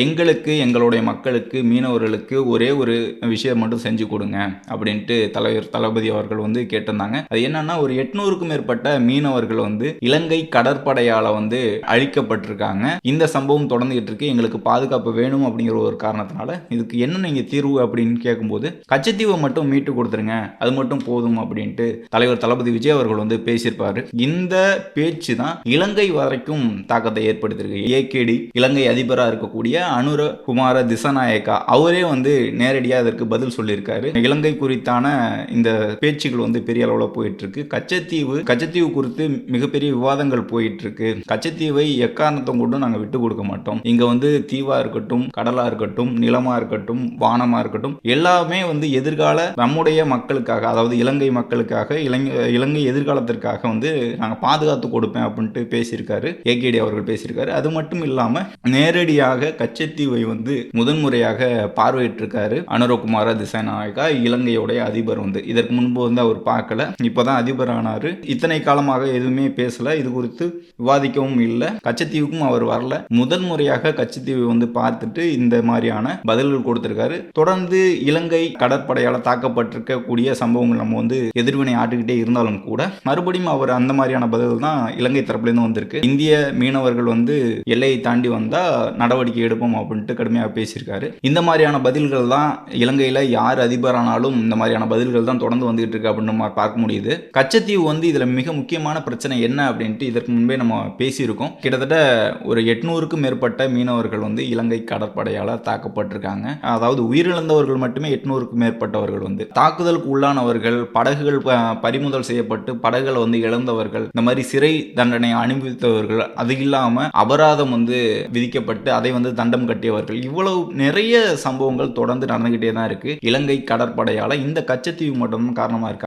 எங்களுக்கு எங்களுடைய மக்களுக்கு மீனவர்களுக்கு ஒரே ஒரு விஷயம் மட்டும் செஞ்சு கொடுங்க அப்படின்ட்டு தலைவர் தளபதி அவர்கள் வந்து கேட்டிருந்தாங்க. அது என்னன்னா ஒரு எட்நூறுக்கும் மேற்பட்ட மீனவர்கள் வந்து இலங்கை கடற்படையால வந்து அழிக்கப்பட்டிருக்காங்க. இந்த சம்பவம் தொடர்ந்துகிட்டு இருக்கு. எங்களுக்கு பாதுகாப்பு வேணும் அப்படிங்கிற ஒரு காரணத்தினால இதுக்கு என்ன நீங்க தீர்வு அப்படின்னு கேட்கும்போது கச்சத்தீவை மட்டும் மீட்டு கொடுத்துருங்க அது மட்டும் போதும் அப்படின்ட்டு தலைவர் தளபதி விஜய் அவர்கள் வந்து பேசியிருப்பாரு. இந்த பேச்சு தான் இலங்கை வரைக்கும் தாக்கத்தை ஏற்படுத்தியிருக்கு. ஏகேடி இலங்கை அதிபராக இருக்கக்கூடிய அனுர குமார திசநாயக்கா அவரே வந்து நேரடியாக அதற்கு பதில் சொல்லியிருக்காரு. இலங்கை குறித்தான இந்த பேச்சுகள் வந்து பெரிய அளவில் போயிட்டு இருக்கு கச்சத்தீவு கச்சத்தீவு குறித்து மிகப்பெரிய விவாதங்கள் போயிட்டு இருக்கு கச்சத்தீவை எக்காரணத்தை கூட நாங்கள் விட்டு கொடுக்க மாட்டோம். இங்க வந்து தீவா இருக்கட்டும் கடலா இருக்கட்டும் நிலமா இருக்கட்டும் வானமா இருக்கட்டும் எல்லாமே வந்து எதிர்கால நம்முடைய மக்களுக்காக அதாவது இலங்கை மக்களுக்காக இலங்கை இலங்கை எதிர்காலத்திற்காக வந்து நாங்கள் பாதுகாத்து கொடுப்பேன் அப்படின்ட்டு பேசியிருக்காரு. ஏகேடி அவர்கள் பேசியிருக்காரு. அது மட்டும் இல்லாமல் நேரடியாக லட்சத்தீவை வந்து முதன்முறையாக பார்வையிட்டிருக்காரு அனுரகுமார திசாநாயகா இலங்கையுடைய அதிபர் வந்து. இதற்கு முன்பு வந்து அவர் பார்க்கல இப்போதான் அதிபர் ஆனாரு இத்தனை காலமாக எதுவுமே பேசல இது குறித்து விவாதிக்கவும் இல்லை. கச்சத்தீவுக்கும் அவர் வரல. முதன் முறையாக கச்சத்தீவை வந்து பார்த்துட்டு இந்த மாதிரியான பதில்கள் கொடுத்திருக்காரு. தொடர்ந்து இலங்கை கடற்படையால் தாக்கப்பட்டிருக்கக்கூடிய சம்பவங்கள் நம்ம வந்து எதிர்வினை ஆட்டுக்கிட்டே இருந்தாலும் கூட மறுபடியும் அவர் அந்த மாதிரியான பதில் தான் இலங்கை தரப்புலேருந்து வந்திருக்கு. இந்திய மீனவர்கள் வந்து எல்லையை தாண்டி வந்தால் நடவடிக்கை எடுப்போம் அப்படின்ட்டு கடுமையாக பேசியிருக்காரு. இந்த மாதிரியான பதில்கள் தான் இலங்கையில் யார் அதிபரானாலும் இந்த மாதிரியான பதில்கள் தான் தொடர்ந்து வந்துகிட்டு இருக்கு அப்படின்னு நம்ம பார்க்க முடியுது. கச்சத்தீவு வந்து இதில் மிக முக்கியமான பிரச்சனை என்ன அப்படின்ட்டு இதற்கு முன்பே நம்ம பேசியிருக்கோம். கிட்டத்தட்ட ஒரு எட்நூறுக்கும் மேற்பட்ட மீனவர்கள் வந்து இலங்கை கடற்படையால் தாக்கப்பட்டிருக்காங்க. அதாவது உயிரிழந்தவர்கள் மட்டுமே எட்நூறுக்கும் மேற்பட்டவர்கள் வந்து. தாக்குதலுக்கு உள்ளானவர்கள் படகுகள் பறிமுதல் செய்யப்பட்டு படகுகளை வந்து இழந்தவர்கள் இந்த மாதிரி சிறை தண்டனை அனுபவித்தவர்கள் அது இல்லாமல் அபராதம் வந்து விதிக்கப்பட்டு அதை வந்து கண்டம் கட்டியவர்கள். இவ்வளவு நிறைய சம்பவங்கள் தொடர்ந்து நடந்துகிட்டே தான் இருக்கு. இலங்கை கடற்படையால இந்த கச்சத்தீவு மட்டும் காரணமா இருக்கு?